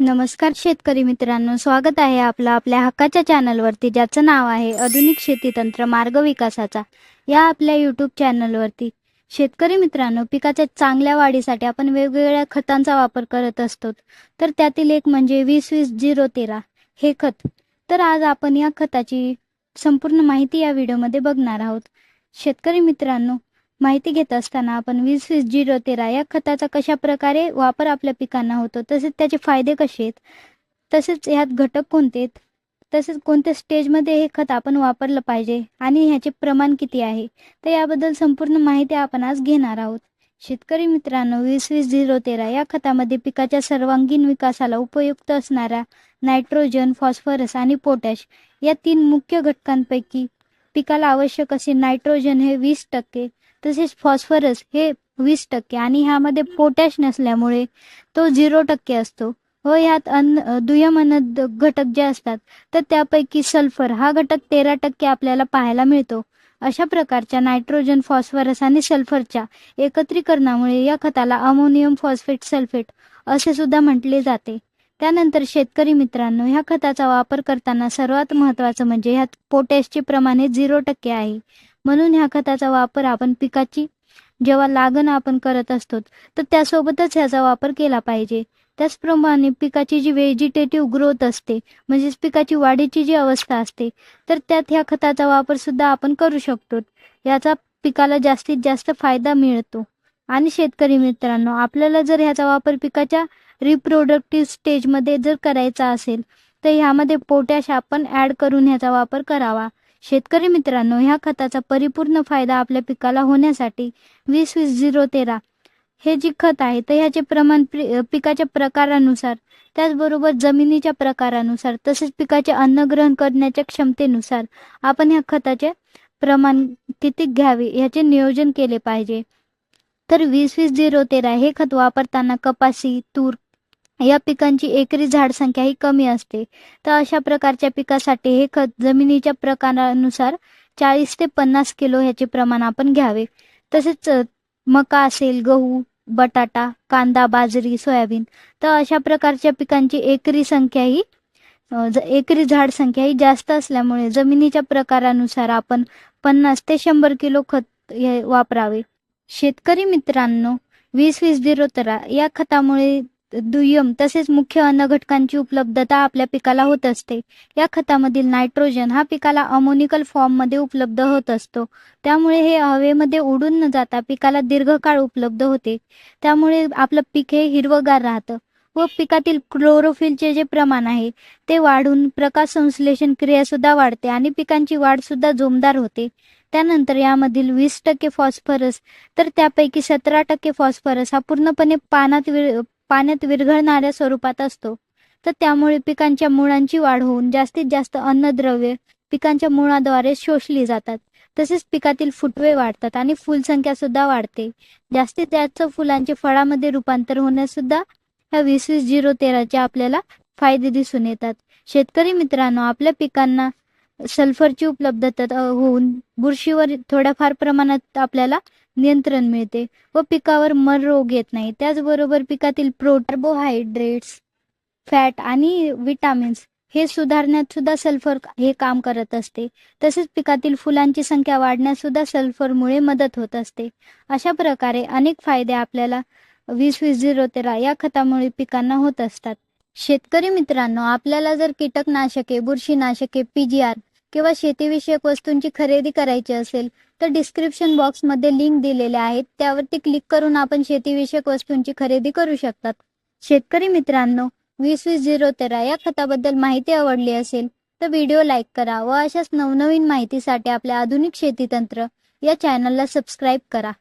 नमस्कार शेतकरी मित्रांनो स्वागत आहे आपलं आपल्या हक्काच्या चॅनलवरती ज्याचं नाव आहे आधुनिक शेती तंत्र मार्ग विकासाचा. या आपल्या यूट्यूब चॅनलवरती शेतकरी मित्रांनो पिकाच्या चांगल्या वाढीसाठी आपण वेगवेगळ्या खतांचा वापर करत असतो. तर त्यातील एक म्हणजे वीस वीस झिरो तेरा हे खत. तर आज आपण या खताची संपूर्ण माहिती या व्हिडिओमध्ये बघणार आहोत. शेतकरी मित्रांनो माहिती घेत असताना आपण वीस वीस झिरो तेरा या खताचा कशा प्रकारे वापर आपल्या पिकांना होतो तसेच त्याचे फायदे कसे आहेत तसेच ह्यात घटक कोणते आहेत तसेच कोणत्या स्टेजमध्ये हे खत आपण वापरलं पाहिजे आणि ह्याचे प्रमाण किती आहे तर याबद्दल संपूर्ण माहिती आपण आज घेणार आहोत. शेतकरी मित्रांनो वीस वीस झिरो तेरा या खतामध्ये पिकाच्या सर्वांगीण विकासाला उपयुक्त असणाऱ्या नायट्रोजन फॉस्फरस आणि पोटॅश या तीन मुख्य घटकांपैकी पिकाला आवश्यक असे नायट्रोजन हे वीस टक्के तसेच फॉस्फरस हे वीस टक्के आणि ह्यामध्ये पोटॅश नसल्यामुळे तो झिरो टक्के असतो. व ह्यात अन्न दुय्यम अन्न घटक जे असतात तर त्यापैकी सल्फर हा घटक तेरा टक्के आपल्याला पाहायला मिळतो. अशा प्रकारच्या नायट्रोजन फॉस्फरस आणि सल्फरच्या एकत्रीकरणामुळे या खताला अमोनियम फॉस्फेट सल्फेट असे सुद्धा म्हटले जाते. त्यानंतर शेतकरी मित्रांनो ह्या खताचा वापर करताना सर्वात महत्त्वाचं म्हणजे ह्यात पोटॅशचे प्रमाण हे झिरो टक्के आहे. म्हणून ह्या खताचा वापर आपण पिकाची जेव्हा लागण आपण करत असतो तर त्यासोबतच ह्याचा वापर केला पाहिजे. त्याचप्रमाणे पिकाची जी व्हेजिटेटिव्ह ग्रोथ असते म्हणजेच पिकाची वाढीची जी अवस्था असते तर त्यात ह्या खताचा वापर सुद्धा आपण करू शकतो. याचा पिकाला जास्तीत जास्त फायदा मिळतो. आणि शेतकरी मित्रांनो आपल्याला जर ह्याचा वापर पिकाच्या रिप्रोडक्टिव्ह स्टेजमध्ये जर करायचा असेल तर ह्यामध्ये पोटॅश आपण ॲड करून ह्याचा वापर करावा. शेतकरी मित्रांनो ह्या खताचा परिपूर्ण फायदा आपल्या पिकाला होण्यासाठी वीस वीस झिरो तेरा हे जी खत आहे तर ह्याचे प्रमाण पिकाच्या प्रकारानुसार त्याचबरोबर जमिनीच्या प्रकारानुसार तसेच पिकाचे अन्न ग्रहण करण्याच्या क्षमतेनुसार आपण ह्या खताचे प्रमाण किती घ्यावे ह्याचे नियोजन केले पाहिजे. तर वीस वीस झिरो तेरा हे खत वापरताना कपासी तूर या पिकांची एकरी झाड संख्या ही कमी असते. तर अशा प्रकारच्या पिकासाठी हे खत जमिनीच्या प्रकारानुसार चाळीस ते पन्नास किलो ह्याचे प्रमाण आपण घ्यावे. तसेच मका असेल गहू बटाटा कांदा बाजरी सोयाबीन तर अशा प्रकारच्या पिकांची एकरी संख्या ही एकरी झाड संख्या ही जास्त असल्यामुळे जमिनीच्या प्रकारानुसार आपण पन्नास ते शंभर किलो खत हे वापरावे. शेतकरी मित्रांनो वीस वीस झिरो तरा या खतामुळे दुय्यम तसेच मुख्य अन्न घटकांची उपलब्धता आपल्या पिकाला होत असते. या खतामधील नायट्रोजन हा पिकाला अमोनिकल फॉर्ममध्ये उपलब्ध होत असतो. त्यामुळे हे हवेमध्ये उडून न जाता पिकाला दीर्घकाळ उपलब्ध होते. त्यामुळे आपलं पीक हे हिरवगार राहतं व पिकातील क्लोरोफिलचे जे प्रमाण आहे ते वाढून प्रकाश संश्लेषण क्रिया सुद्धा वाढते आणि पिकांची वाढ सुद्धा जोमदार होते. त्यानंतर यामधील वीस टक्के फॉस्फरस तर त्यापैकी सतरा टक्के फॉस्फरस हा पूर्णपणे पानात पाण्यात विरघळणाऱ्या स्वरूपात असतो. तर त्यामुळे पिकांच्या मुळांची वाढ होऊन जास्तीत जास्त अन्नद्रव्य पिकांच्या मुळाद्वारे शोषली जातात. तसेच पिकातील फुटवे वाढतात आणि फुलसंख्या सुद्धा वाढते. जास्तीत जास्त फुलांचे फळामध्ये रूपांतर होण्यास सुद्धा ह्या वीस वीस झिरो तेराचे आपल्याला फायदे दिसून येतात. शेतकरी मित्रांनो आपल्या पिकांना सल्फरची उपलब्धता होऊन बुरशीवर थोड्याफार प्रमाणात आपल्याला नियंत्रण मिळते व पिकावर मर रोग येत नाही. त्याचबरोबर पिकातील प्रो कार्बोहायड्रेट्स फॅट आणि विटामिन्स हे सुधारण्यात सुद्धा सल्फर हे काम करत असते. तसेच पिकातील फुलांची संख्या वाढण्यास सुद्धा सल्फरमुळे मदत होत असते. अशा प्रकारे अनेक फायदे आपल्याला वीस वीस झिरो तेरा या खतामुळे पिकांना होत असतात. शेतकरी मित्रांनो आपल्याला जर कीटकनाशके बुरशीनाशके पी जी आर किंवा शेतीविषयक वस्तूंची खरेदी करायची असेल तर डिस्क्रिप्शन बॉक्समध्ये लिंक दिलेल्या आहेत. त्यावरती क्लिक करून आपण शेतीविषयक वस्तूंची खरेदी करू शकतात. शेतकरी मित्रांनो वीस वीस झिरो तेरा या खताबद्दल माहिती आवडली असेल तर व्हिडिओ लाईक करा व अशाच नवनवीन माहितीसाठी आपल्या आधुनिक शेती तंत्र या चॅनलला सबस्क्राईब करा.